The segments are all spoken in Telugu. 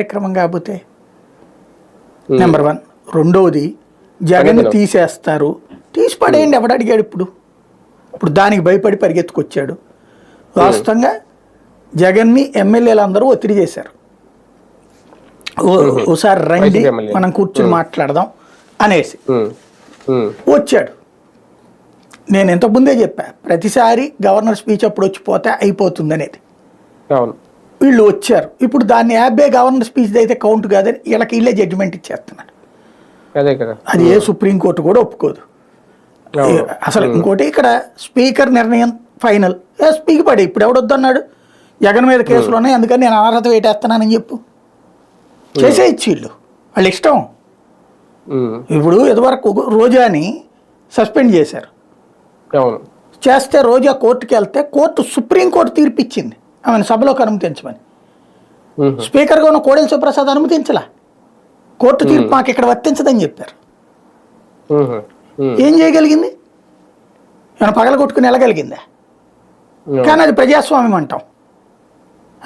కార్యక్రమం కాకపోతే నెంబర్ వన్ రెండవది జగన్. తీసేస్తారు. తీసి పడేయండి ఎవడు అడిగాడు ఇప్పుడు? ఇప్పుడు దానికి భయపడి పరిగెత్తుకొచ్చాడు. వాస్తవంగా జగన్ని ఎమ్మెల్యేలు అందరూ ఒత్తిడి చేశారు. ఓసారి రండి. మనం కూర్చుని మాట్లాడదాం అనేసి. వచ్చాడు. నేను ఇంతకుముందే చెప్పా ప్రతిసారి గవర్నర్ స్పీచ్ అప్పుడు వచ్చిపోతే అయిపోతుంది అనేది వీళ్ళు వచ్చారు. ఇప్పుడు దాన్ని యాభై గవర్నర్ స్పీచ్ అయితే కౌంట్ కాదని వీళ్ళకి వీళ్ళే జడ్జిమెంట్ ఇచ్చేస్తున్నారు. అదే కదా. అది ఏ సుప్రీంకోర్టు కూడా ఒప్పుకోదు. అసలు ఇంకోటి ఇక్కడ స్పీకర్ నిర్ణయం ఫైనల్. స్పీక్ పడి ఇప్పుడు ఎవడొద్దన్నాడు జగన్ మీద కేసులు ఉన్నాయి అందుకని నేను అనర్హత వేటేస్తున్నానని చెప్పు. చేసేయచ్చు వీళ్ళు వాళ్ళ ఇష్టం. ఇప్పుడు ఇదివరకు రోజాని సస్పెండ్ చేశారు. చేస్తే రోజా కోర్టుకి వెళ్తే కోర్టు సుప్రీంకోర్టు తీర్పు ఇచ్చింది ఆమెను సభలోకి అనుమతించమని. స్పీకర్గా ఉన్న కోడెల సుప్రసాద్ అనుమతించలా. కోర్టు తీర్పు మాకు ఇక్కడ వర్తించదని చెప్పారు. ఏం చేయగలిగింది? ఏమైనా పగల కొట్టుకుని వెళ్ళగలిగిందా. కానీ అది ప్రజాస్వామ్యం అంటాం.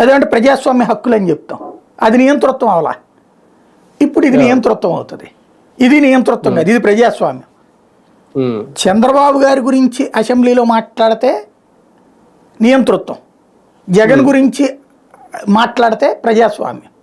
అదేంటే ప్రజాస్వామ్య హక్కులు అని చెప్తాం. అది నియంతృత్వం అవలా? ఇప్పుడు ఇది నియంతృత్వం అవుతుంది. ఇది నియంతృత్వం కాదు ఇది ప్రజాస్వామ్యం. చంద్రబాబు గారి గురించి అసెంబ్లీలో మాట్లాడితే నియంతృత్వం. జగన్ గురించి మాట్లాడితే ప్రజాస్వామ్యం.